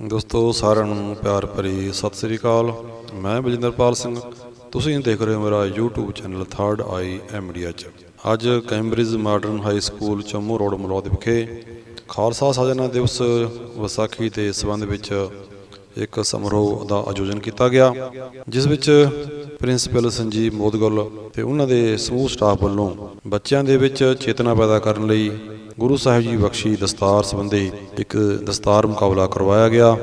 ਦੋਸਤੋ, ਸਾਰਿਆਂ ਨੂੰ ਪਿਆਰ ਭਰੀ ਸਤਿ ਸ੍ਰੀ ਅਕਾਲ। ਮੈਂ ਬਜਿੰਦਰਪਾਲ ਸਿੰਘ। ਤੁਸੀਂ ਦੇਖ ਰਹੇ ਹੋ ਮੇਰਾ YouTube channel third eye media ਚ ਅੱਜ Cambridge modern high school Chammu road Malaud ਵਿਖੇ ਖਾਲਸਾ ਸਾਜਨਾ ਦਿਵਸ ਵਿਸਾਖੀ ਦੇ ਸੰਬੰਧ ਵਿੱਚ ਇੱਕ ਸਮਾਰੋਹ ਦਾ ਆਯੋਜਨ ਕੀਤਾ ਗਿਆ, ਜਿਸ ਵਿੱਚ ਪ੍ਰਿੰਸੀਪਲ ਸੰਜੀਵ ਮੋਦਗਲ ਤੇ ਉਹਨਾਂ ਦੇ ਸਮੂਹ ਸਟਾਫ ਵੱਲੋਂ ਬੱਚਿਆਂ ਦੇ ਵਿੱਚ ਚੇਤਨਾ ਪੈਦਾ ਕਰਨ ਲਈ ਗੁਰੂ ਸਾਹਿਬ ਜੀ ਬਖਸ਼ੀ ਦਸਤਾਰ ਸੰਬੰਧੀ ਇੱਕ ਦਸਤਾਰ ਮੁਕਾਬਲਾ ਕਰਵਾਇਆ ਗਿਆ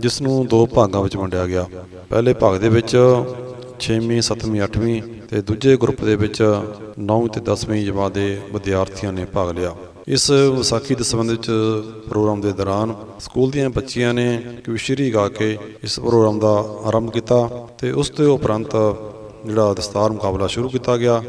ਜਿਸ ਨੂੰ ਦੋ ਭਾਗਾਂ ਵਿੱਚ ਵੰਡਿਆ ਗਿਆ। ਪਹਿਲੇ ਭਾਗ ਦੇ ਵਿੱਚ 6ਵੀਂ 7ਵੀਂ 8ਵੀਂ ਤੇ ਦੂਜੇ ਗਰੁੱਪ ਦੇ ਵਿੱਚ 9ਵੀਂ ਤੇ 10ਵੀਂ ਜਮਾਤ ਦੇ ਵਿਦਿਆਰਥੀਆਂ ਨੇ ਭਾਗ ਲਿਆ। ਇਸ ਵਿਸਾਖੀ ਦੇ ਸੰਬੰਧ ਵਿੱਚ ਪ੍ਰੋਗਰਾਮ ਦੇ ਦੌਰਾਨ ਸਕੂਲ ਦੀਆਂ ਬੱਚੀਆਂ ਨੇ ਕਵਿਸ਼ਰੀ ਗਾ ਕੇ ਇਸ ਪ੍ਰੋਗਰਾਮ ਦਾ ਆਰੰਭ ਕੀਤਾ ਤੇ ਉਸ ਤੋਂ ਉਪਰੰਤ ਜਿਹੜਾ ਦਸਤਾਰ ਮੁਕਾਬਲਾ ਸ਼ੁਰੂ ਕੀਤਾ ਗਿਆ,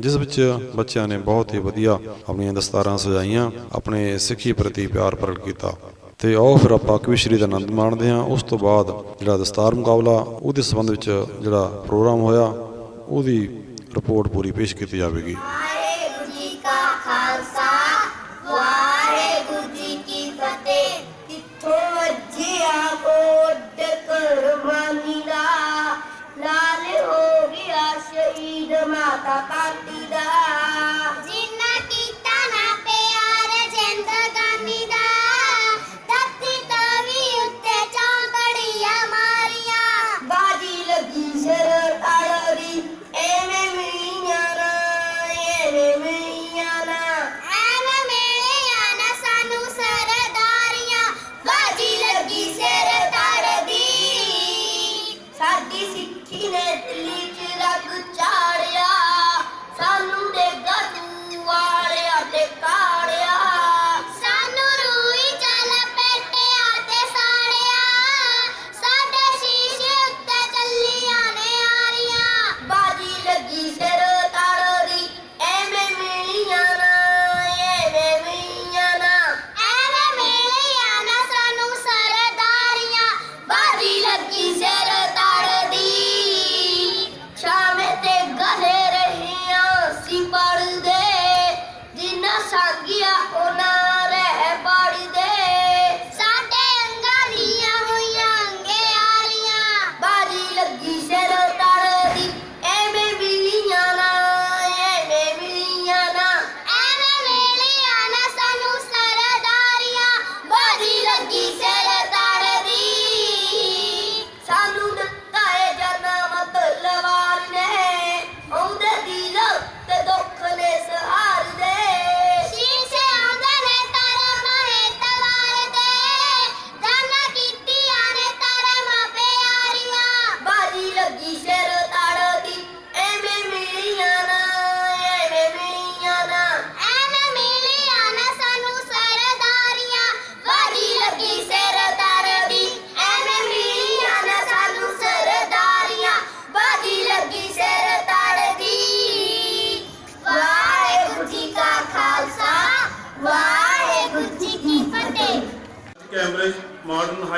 ਜਿਸ ਵਿੱਚ ਬੱਚਿਆਂ ਨੇ ਬਹੁਤ ਹੀ ਵਧੀਆ ਆਪਣੀਆਂ ਦਸਤਾਰਾਂ ਸਜਾਈਆਂ, ਆਪਣੇ ਸਿੱਖੀ ਪ੍ਰਤੀ ਪਿਆਰ ਪ੍ਰਗਟ ਕੀਤਾ। ਤੇ ਆਓ ਫਿਰ ਆਪਾਂ ਕਵਿਸ਼ਰੀ ਦਾ ਆਨੰਦ ਮਾਣਦੇ ਹਾਂ। ਉਸ ਤੋਂ ਬਾਅਦ ਜਿਹੜਾ ਦਸਤਾਰ ਮੁਕਾਬਲਾ, ਉਹਦੇ ਸੰਬੰਧ ਵਿੱਚ ਜਿਹੜਾ ਪ੍ਰੋਗਰਾਮ ਹੋਇਆ, ਉਹਦੀ ਰਿਪੋਰਟ ਪੂਰੀ ਪੇਸ਼ ਕੀਤੀ ਜਾਵੇਗੀ।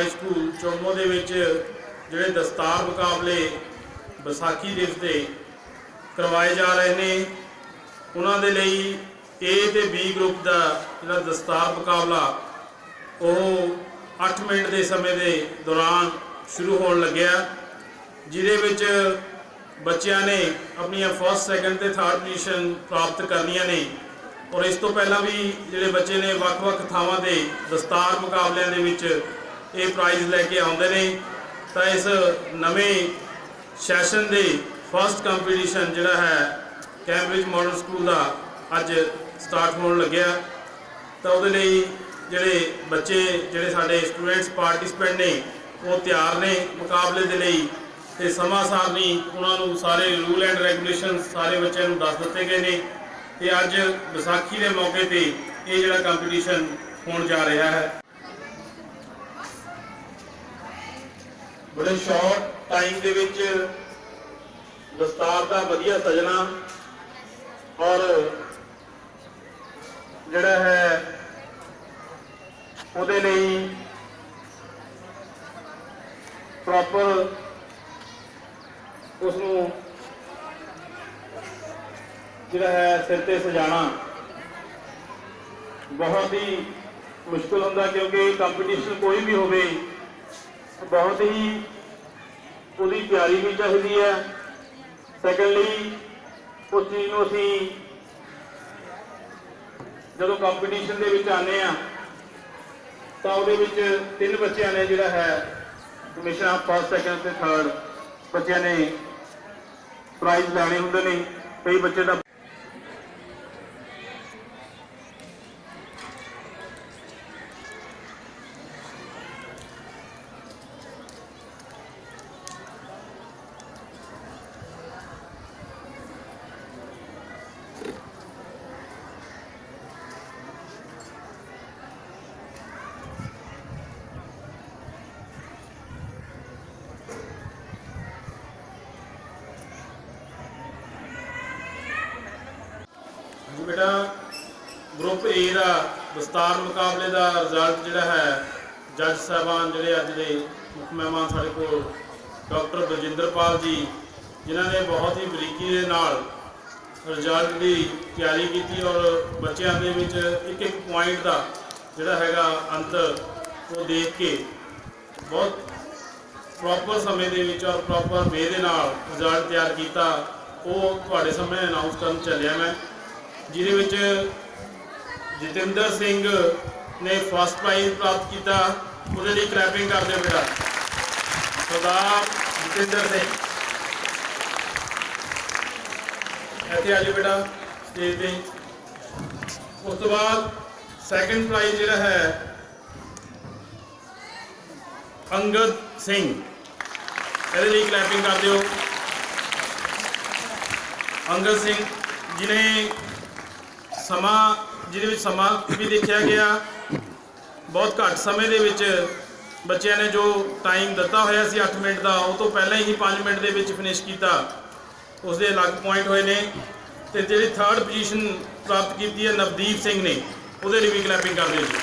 ਹਾਈ ਸਕੂਲ ਚੌਮੋ ਦੇ ਵਿੱਚ ਜਿਹੜੇ ਦਸਤਾਰ ਮੁਕਾਬਲੇ ਵਿਸਾਖੀ ਦਿਵਸ 'ਤੇ ਕਰਵਾਏ ਜਾ ਰਹੇ ਨੇ, ਉਹਨਾਂ ਦੇ ਲਈ A ਤੇ B ਗਰੁੱਪ ਦਾ ਜਿਹੜਾ ਦਸਤਾਰ ਮੁਕਾਬਲਾ, ਉਹ 8 ਮਿੰਟ ਦੇ ਸਮੇਂ ਦੇ ਦੌਰਾਨ ਸ਼ੁਰੂ ਹੋਣ ਲੱਗਿਆ। ਜਿਹਦੇ ਵਿੱਚ ਬੱਚਿਆਂ ਨੇ ਆਪਣੀਆਂ ਫਸਟ ਸੈਕੰਡ ਤੇ ਥਰਡ ਪੋਜੀਸ਼ਨ ਪ੍ਰਾਪਤ ਕਰਨੀਆਂ ਨੇ। ਔਰ ਇਸ ਤੋਂ ਪਹਿਲਾਂ ਵੀ ਜਿਹੜੇ ਬੱਚੇ ਨੇ ਵੱਖ-ਵੱਖ ਥਾਵਾਂ ਦੇ ਦਸਤਾਰ ਮੁਕਾਬਲਿਆਂ ਦੇ ਵਿੱਚ ਇਹ ਪ੍ਰਾਈਜ਼ ਲੈ ਕੇ ਆਉਂਦੇ ਨੇ। ਤਾਂ ਇਸ ਨਵੇਂ ਸੈਸ਼ਨ ਦੇ ਫਸਟ ਕੰਪੀਟੀਸ਼ਨ ਜਿਹੜਾ ਹੈ ਕੈਂਬਰਿਜ ਮਾਡਲ ਸਕੂਲ ਦਾ ਅੱਜ ਸਟਾਰਟ ਹੋਣ ਲੱਗਿਆ। ਤਾਂ ਉਹਦੇ ਲਈ ਜਿਹੜੇ ਬੱਚੇ, ਜਿਹੜੇ ਸਾਡੇ ਸਟੂਡੈਂਟਸ ਪਾਰਟਿਸਪੈਂਟ ਨੇ, ਉਹ ਤਿਆਰ ਨੇ ਮੁਕਾਬਲੇ ਦੇ ਲਈ। ਤੇ ਸਮਾਂ ਸਾਰਣੀ ਉਹਨਾਂ ਨੂੰ ਸਾਰੇ ਰੂਲ ਐਂਡ ਰੈਗੂਲੇਸ਼ਨ ਸਾਰੇ ਬੱਚਿਆਂ ਨੂੰ ਦੱਸ ਦਿੱਤੇ ਗਏ ਨੇ। ਤੇ ਅੱਜ ਵਿਸਾਖੀ ਦੇ ਮੌਕੇ ਤੇ ਇਹ ਜਿਹੜਾ ਕੰਪੀਟੀਸ਼ਨ ਹੋਣ ਜਾ ਰਿਹਾ ਹੈ। ਬੜੇ ਸ਼ਾਰਟ ਟਾਈਮ ਦੇ ਵਿੱਚ ਦਸਤਾਰ ਦਾ ਵਧੀਆ ਸਜਣਾ ਔਰ ਜਿਹੜਾ ਹੈ ਉਹਦੇ ਲਈ ਪ੍ਰੋਪਰ ਉਸ ਨੂੰ ਜਿਹੜਾ ਹੈ ਸਿਰ ਤੇ ਸਜਾਣਾ ਬਹੁਤ ਹੀ ਮੁਸ਼ਕਲ ਹੁੰਦਾ ਕਿਉਂਕਿ ਕੰਪੀਟੀਸ਼ਨ ਕੋਈ ਵੀ ਹੋਵੇ ਬਹੁਤ ਹੀ ਉਹਦੀ ਤਿਆਰੀ ਵੀ ਚਾਹੀਦੀ ਹੈ। ਸੈਕੰਡਲੀ ਉਸ ਚੀਜ਼ ਨੂੰ ਅਸੀਂ ਜਦੋਂ ਕੰਪੀਟੀਸ਼ਨ ਦੇ ਵਿੱਚ ਆਨੇ ਆ ਤਾਂ ਉਹਦੇ ਵਿੱਚ ਤਿੰਨ ਬੱਚਿਆਂ ਨੇ ਜਿਹੜਾ ਹੈ, ਹਮੇਸ਼ਾ ਫਸਟ ਸੈਕੰਡ ਤੇ ਥਰਡ ਬੱਚਿਆਂ ਨੇ ਪ੍ਰਾਈਜ਼ ਲੈਣੇ ਹੁੰਦੇ ਨੇ। ਕਈ ਬੱਚੇ ਦਾ 13 ਵਿਸਤਾਰ ਮੁਕਾਬਲੇ ਦਾ ਰਿਜ਼ਲਟ ਜਿਹੜਾ ਹੈ, ਜੱਜ ਸਾਹਿਬਾਨ ਜਿਹੜੇ ਅੱਜ ਦੇ ਮੁੱਖ ਮਹਿਮਾਨ ਸਾਡੇ ਕੋਲ, ਡਾਕਟਰ ਬਲਜਿੰਦਰਪਾਲ ਜੀ, ਜਿਨ੍ਹਾਂ ਨੇ ਬਹੁਤ ਹੀ ਬਰੀਕੀ ਦੇ ਨਾਲ ਰਿਜ਼ਲਟ ਦੀ ਤਿਆਰੀ ਕੀਤੀ ਔਰ ਬੱਚਿਆਂ ਦੇ ਵਿੱਚ ਇੱਕ ਇੱਕ ਪੁਆਇੰਟ ਦਾ ਜਿਹੜਾ ਹੈਗਾ ਅੰਤਰ ਉਹ ਦੇਖ ਕੇ ਬਹੁਤ ਪ੍ਰੋਪਰ ਸਮੇਂ ਦੇ ਵਿੱਚ ਔਰ ਪ੍ਰੋਪਰ ਵੇ ਦੇ ਨਾਲ ਰਿਜ਼ਲਟ ਤਿਆਰ ਕੀਤਾ। ਉਹ ਤੁਹਾਡੇ ਸਾਹਮਣੇ ਅਨਾਉਂਸ ਕਰਨ ਚੱਲਿਆ ਮੈਂ, ਜਿਹਦੇ ਵਿੱਚ ਜਤਿੰਦਰ ਸਿੰਘ ਨੇ ਫਸਟ ਪ੍ਰਾਈਜ਼ ਪ੍ਰਾਪਤ ਕੀਤਾ, ਉਹਦੇ ਲਈ ਕਲੈਪਿੰਗ ਕਰ ਦਿਓ ਬੇਟਾ। ਸਰਦਾਰ ਜਤਿੰਦਰ ਸਿੰਘ। ਇੱਥੇ ਆ ਜਾਓ ਬੇਟਾ ਸਟੇਜ ਤੇ ਉਸ ਤੋਂ ਬਾਅਦ ਸੈਕੰਡ ਪ੍ਰਾਈਜ਼ ਜਿਹੜਾ ਹੈ, ਅੰਗਦ ਸਿੰਘ। ਇਹਦੇ ਲਈ ਕਲੈਪਿੰਗ ਕਰ ਦਿਓ। ਅੰਗਦ ਸਿੰਘ ਜਿਨੇ ਸਮਾਂ ਜਿਹਦੇ ਵਿੱਚ ਸਮਾਂ ਵੀ ਦੇਖਿਆ ਗਿਆ। ਬਹੁਤ ਘੱਟ ਸਮੇਂ ਦੇ ਵਿੱਚ ਬੱਚਿਆਂ ਨੇ ਜੋ ਟਾਈਮ ਦਿੱਤਾ ਹੋਇਆ ਸੀ 8 ਮਿੰਟ ਦਾ, ਉਹ ਤੋਂ ਪਹਿਲਾਂ ਹੀ 5 ਮਿੰਟ ਦੇ ਵਿੱਚ ਫਿਨਿਸ਼ ਕੀਤਾ। ਉਸ ਦੇ ਅਲੱਗ ਪੁਆਇੰਟ ਹੋਏ ਨੇ ਤੇ ਜਿਹੜੀ ਥਰਡ ਪੋਜੀਸ਼ਨ ਪ੍ਰਾਪਤ ਕੀਤੀ ਹੈ ਨਵਦੀਪ ਸਿੰਘ ਨੇ, ਉਹਦੇ ਲਈ ਵੀ ਕਲੈਪਿੰਗ ਕਰ ਦਿਓ ਜੀ।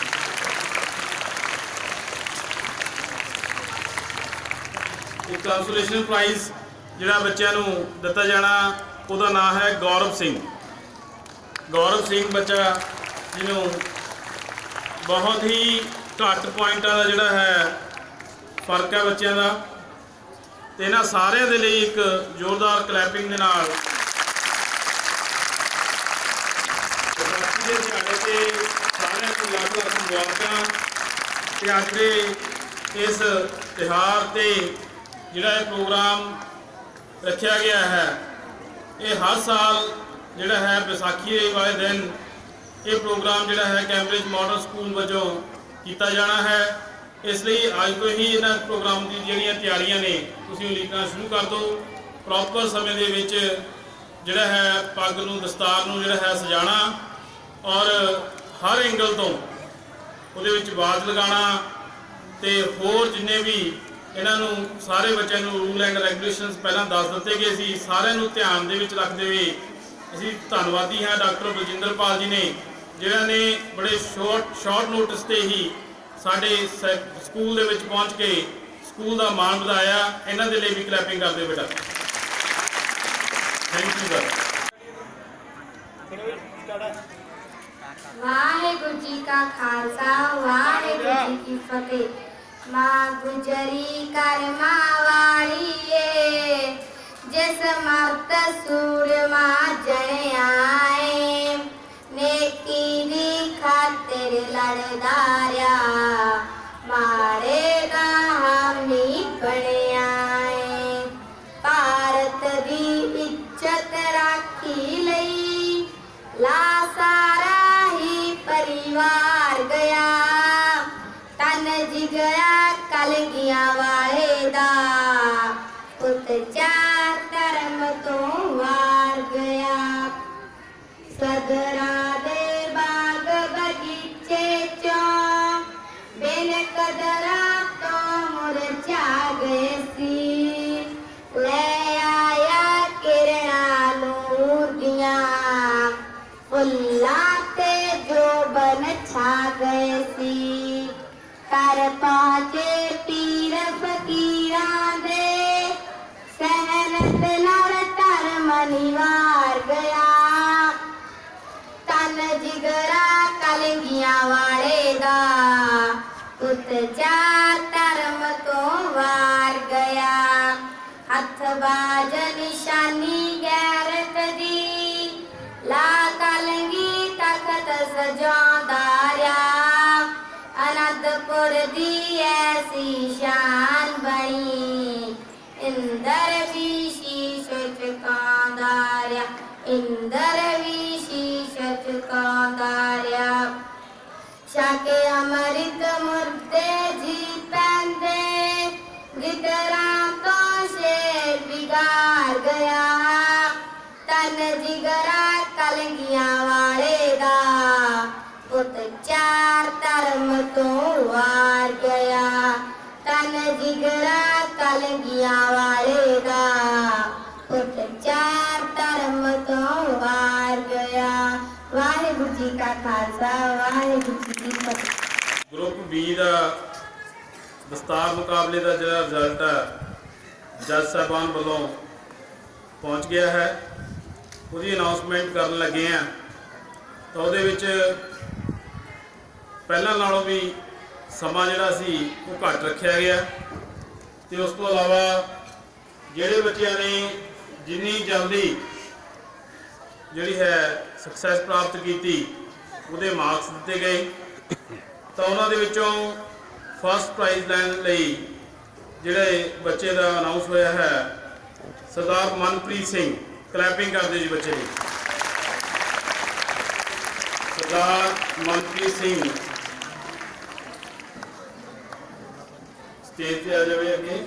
ਇੱਕ ਕੰਸੋਲੇਸ਼ਨ ਪ੍ਰਾਈਜ਼ ਜਿਹੜਾ ਬੱਚਿਆਂ ਨੂੰ ਦਿੱਤਾ ਜਾਣਾ, ਉਹਦਾ ਨਾਮ ਹੈ ਗੌਰਵ ਸਿੰਘ। ਗੌਰਵ ਸਿੰਘ ਬੱਚਾ ਜਿਹਨੂੰ ਬਹੁਤ ਹੀ ਘੱਟ ਪੁਆਇੰਟਾਂ ਦਾ ਜਿਹੜਾ ਹੈ ਫ਼ਰਕ ਹੈ ਬੱਚਿਆਂ ਦਾ। ਤੇ ਇਹਨਾਂ ਸਾਰਿਆਂ ਦੇ ਲਈ ਇੱਕ ਜ਼ੋਰਦਾਰ ਕਲੈਪਿੰਗ ਦੇ ਨਾਲ ਵਿਸਾਖੀ ਦੇ ਦਿਹਾੜੇ ਤੇ ਸਾਰਿਆਂ ਨੂੰ ਲੱਖ ਲੱਖ ਮੁਬਾਰਕਾਂ। ਤੇ ਅੱਜ ਦੇ ਇਸ ਤਿਹਾਰ ਤੇ ਜਿਹੜਾ ਇਹ ਪ੍ਰੋਗਰਾਮ ਰੱਖਿਆ ਗਿਆ ਹੈ, ਇਹ ਹਰ ਸਾਲ ਜਿਹੜਾ ਹੈ ਵਿਸਾਖੀ ਵਾਲੇ ਦਿਨ ਇਹ ਪ੍ਰੋਗਰਾਮ ਜਿਹੜਾ ਹੈ ਕੈਂਬਰਿਜ ਮਾਡਲ ਸਕੂਲ ਵਜੋਂ ਕੀਤਾ ਜਾਣਾ ਹੈ। ਇਸ ਲਈ ਅੱਜ ਤੋਂ ਹੀ ਇਹਨਾਂ ਪ੍ਰੋਗਰਾਮ ਦੀ ਜਿਹੜੀਆਂ ਤਿਆਰੀਆਂ ਨੇ, ਤੁਸੀਂ ਉਲੀਕਣਾ ਸ਼ੁਰੂ ਕਰ ਦਿਓ। ਪ੍ਰੋਪਰ ਸਮੇਂ ਦੇ ਵਿੱਚ ਜਿਹੜਾ ਹੈ ਪੱਗ ਨੂੰ, ਦਸਤਾਰ ਨੂੰ ਜਿਹੜਾ ਹੈ ਸਜਾਣਾ ਔਰ ਹਰ ਐਂਗਲ ਤੋਂ ਉਹਦੇ ਵਿੱਚ ਬਾਜ਼ ਲਗਾਉਣਾ ਤੇ ਹੋਰ ਜਿੰਨੇ ਵੀ ਇਹਨਾਂ ਨੂੰ ਸਾਰੇ ਬੱਚਿਆਂ ਨੂੰ ਰੂਲ ਐਂਡ ਰੈਗੂਲੇਸ਼ਨਸ ਪਹਿਲਾਂ ਦੱਸ ਦਿੱਤੇ ਗਏ ਸੀ, ਸਾਰਿਆਂ ਨੂੰ ਧਿਆਨ ਦੇ ਵਿੱਚ ਰੱਖਦੇ ਹੋਏ ਅਸੀਂ ਧੰਨਵਾਦੀ ਹਾਂ ਡਾਕਟਰ ਬਲਜਿੰਦਰਪਾਲ ਜੀ ਨੇ। ਜਿਨ੍ਹਾਂ ਨੇ ਬੜੇ ਸ਼ਾਰਟ ਸ਼ਾਰਟ ਨੋਟਿਸ ਤੇ ਹੀ ਸਾਡੇ ਸਕੂਲ ਦੇ ਵਿੱਚ ਪਹੁੰਚ ਕੇ ਸਕੂਲ ਦਾ ਮਾਣ ਵਧਾਇਆ। ਇਹਨਾਂ ਦੇ ਲਈ ਵੀ ਕਲੈਪਿੰਗ ਕਰਦੇ ਬੇਟਾ। Thank you sir Waheguru ji ਕਾ ਖਾਲਸਾ, ਵਾਹਿਗੁਰੂ ਜੀ ਕੀ ਫਤਿਹ। ਮਾਂ ਗੁਜਰੀ ਕਰਮਾ ਵਾਲੀਏ ਜਿਸ ਮਰਤ ਸੂਰਮਾ ਜਣ ਖਾਤਰ ਲੜਦਾਰਿਆ ਮਾਰੇ ਦਾ ਹਮੀ ਬਣਿਆਏ ਭਾਰਤ ਦੀ ਇੱਜ਼ਤ ਰਾਖੀ ਲਈ ਲਾ ਸਾਰਾ ਹੀ ਪਰਿਵਾਰ ਗਿਆ ਤਨ ਜਿਗਰਾ ਕਲ ਗਿਆ ਵਾਲੇ ਦਾ ਉੱਚਾ ਧਰਮ ਤੋਂ ਵਾਰ ਗਿਆ ਸਦਰਾ ਚਕਾਂਦਾ ਰਿਆ ਸ਼ਾਕੇ ਅਮਰਿਤ ਮੁਰਤੇ ਜੀ ਪੈਂਦੇ ਗਿਦਰਾਂ ਤੋਂ ਸ਼ੇਰ ਵਿਗਾੜ ਗਿਆ ਤਨ ਜਿਗਰਾ ਕਲਗੀਆਂ ਵਾਲੇ ਦਾ ਪੁੱਤ ਚਾਰ ਧਰਮ ਤੋਂ ਵਾਰ ਗਿਆ ਤਨ ਜਿਗਰਾ ਕਲਗੀਆਂ ਵਾਲੇ ਦਾ ਪੁੱਤ ਚਾਰ ਧਰਮ ਤੋਂ ਵਾਰ ਗਿਆ ਖਾਲਸਾ, ਵਾਹਿਗੁਰੂ ਜੀ ਕੀ ਫਤਿਹ। ਗਰੁੱਪ ਬੀ ਦਾ ਦਸਤਾਰ ਮੁਕਾਬਲੇ ਦਾ ਜਿਹੜਾ ਰਿਜ਼ਲਟ ਹੈ, ਜੱਜ ਸਾਹਿਬਾਨ ਵੱਲੋਂ ਪਹੁੰਚ ਗਿਆ ਹੈ। ਉਹਦੀ ਅਨਾਉਂਸਮੈਂਟ ਕਰਨ ਲੱਗੇ ਆ ਤਾਂ ਉਹਦੇ ਵਿੱਚ ਪਹਿਲਾਂ ਨਾਲੋਂ ਵੀ ਸਮਾਂ ਜਿਹੜਾ ਸੀ, ਉਹ ਘੱਟ ਰੱਖਿਆ ਗਿਆ। ਤੇ ਉਸ ਤੋਂ ਇਲਾਵਾ ਜਿਹੜੇ ਬੱਚਿਆਂ ਨੇ ਜਿੰਨੀ ਜਲਦੀ ਜਿਹੜੀ ਹੈ ਸਕਸੈਸ ਪ੍ਰਾਪਤ ਕੀਤੀ ਉਹਦੇ ਮਾਰਕਸ ਦਿੱਤੇ ਗਏ। ਤਾਂ ਉਹਨਾਂ ਦੇ ਵਿੱਚੋਂ ਫਸਟ ਪ੍ਰਾਈਜ਼ ਲੈਣ ਲਈ ਜਿਹੜੇ ਬੱਚੇ ਦਾ ਅਨਾਉਂਸ ਹੋਇਆ ਹੈ, ਸਰਦਾਰ ਮਨਪ੍ਰੀਤ ਸਿੰਘ। ਕਲੈਪਿੰਗ ਕਰਦੇ ਜੀ ਬੱਚੇ ਦੀ। ਸਰਦਾਰ ਮਨਪ੍ਰੀਤ ਸਿੰਘ। ਸਟੇਜ ਤੇ ਆ ਜਾਵੇ ਅੱਗੇ।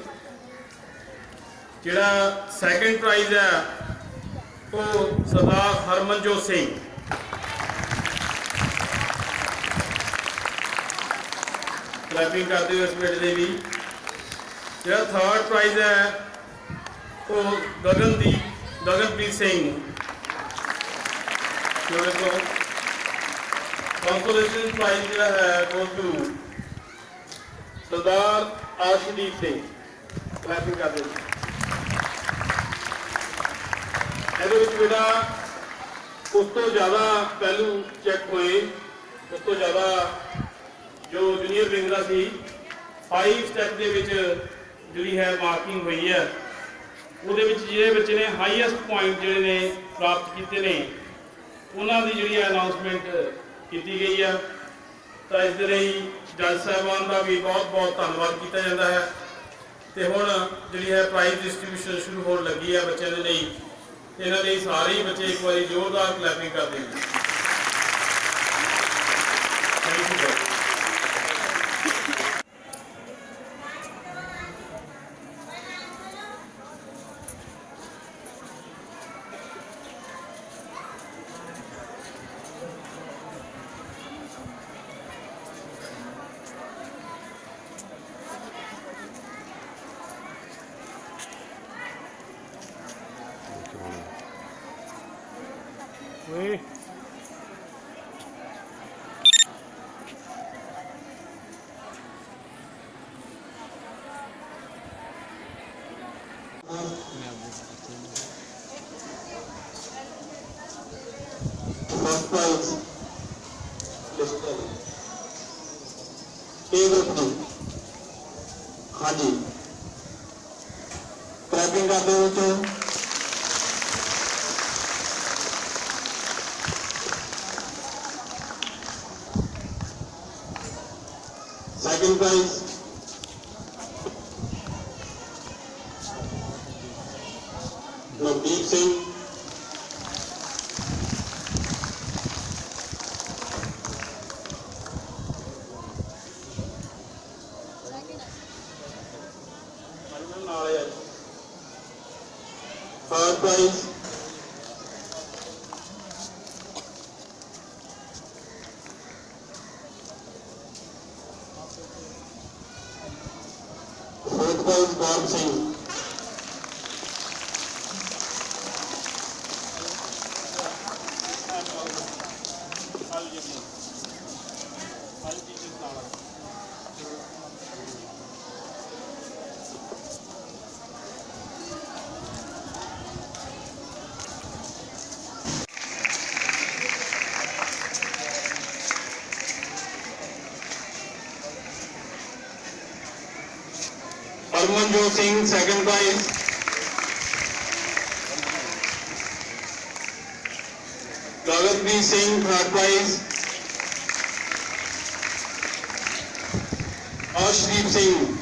ਜਿਹੜਾ ਸੈਕੰਡ ਪ੍ਰਾਈਜ਼ ਹੈ, ਉਹ ਸਰਦਾਰ ਹਰਮਨਜੋਤ ਸਿੰਘ। ਕਲੈਪਿੰਗ ਕਰਦੇ ਹੋਏ ਇਸ ਬੇਟੇ ਦੇ ਵੀ। ਜਿਹੜਾ ਥਰਡ ਪ੍ਰਾਈਜ਼ ਹੈ, ਉਹ ਗਗਨਦੀਪ, ਗਗਨਪ੍ਰੀਤ ਸਿੰਘ। ਜਿਹੜੇ ਕੋ ਕੰਸੋਲੇਸ਼ਨ ਪ੍ਰਾਈਜ਼ ਜਿਹੜਾ ਹੈ goes to Sardar Ashdeep Singh clapping ਕਰਦੇ ਹੋਏ ਇਹਦੇ ਵਿੱਚ ਬੇਟਾ ਉਸ ਤੋਂ ਜ਼ਿਆਦਾ ਪਹਿਲੂ ਚੈੱਕ ਹੋਏ, ਉਸ ਤੋਂ ਜ਼ਿਆਦਾ ਜੋ ਜੂਨੀਅਰ ਵਿੰਗ ਦਾ ਸੀ 5 ਸਟੈਪ ਦੇ ਵਿੱਚ ਜਿਹੜੀ ਹੈ ਮਾਰਕਿੰਗ ਹੋਈ ਹੈ। ਉਹਦੇ ਵਿੱਚ ਜਿਹੜੇ ਬੱਚੇ ਨੇ ਹਾਈਐਸਟ ਪੁਆਇੰਟ ਜਿਹੜੇ ਨੇ ਪ੍ਰਾਪਤ ਕੀਤੇ ਨੇ, ਉਹਨਾਂ ਦੀ ਜਿਹੜੀ ਹੈ ਅਨਾਉਂਸਮੈਂਟ ਕੀਤੀ ਗਈ ਹੈ। ਤਾਂ ਇਸ ਦੇ ਲਈ ਜੱਜ ਸਾਹਿਬਾਨ ਦਾ ਵੀ ਬਹੁਤ ਬਹੁਤ ਧੰਨਵਾਦ ਕੀਤਾ ਜਾਂਦਾ ਹੈ। ਤੇ ਹੁਣ ਜਿਹੜੀ ਹੈ ਪ੍ਰਾਈਜ਼ ਡਿਸਟ੍ਰੀਬਿਊਸ਼ਨ ਸ਼ੁਰੂ ਹੋਣ ਲੱਗੀ ਹੈ ਬੱਚਿਆਂ ਦੇ ਲਈ। ਇਹਨਾਂ ਲਈ ਸਾਰੇ ਹੀ ਬੱਚੇ ਇੱਕ ਵਾਰੀ ਜ਼ੋਰਦਾਰ ਕਲੈਪਿੰਗ ਕਰਦੇ ਨੇ। Thank you Boa noite. Navdeep Hero Singh, second prize. Gagat B. Singh, third prize. Ashdeep Singh.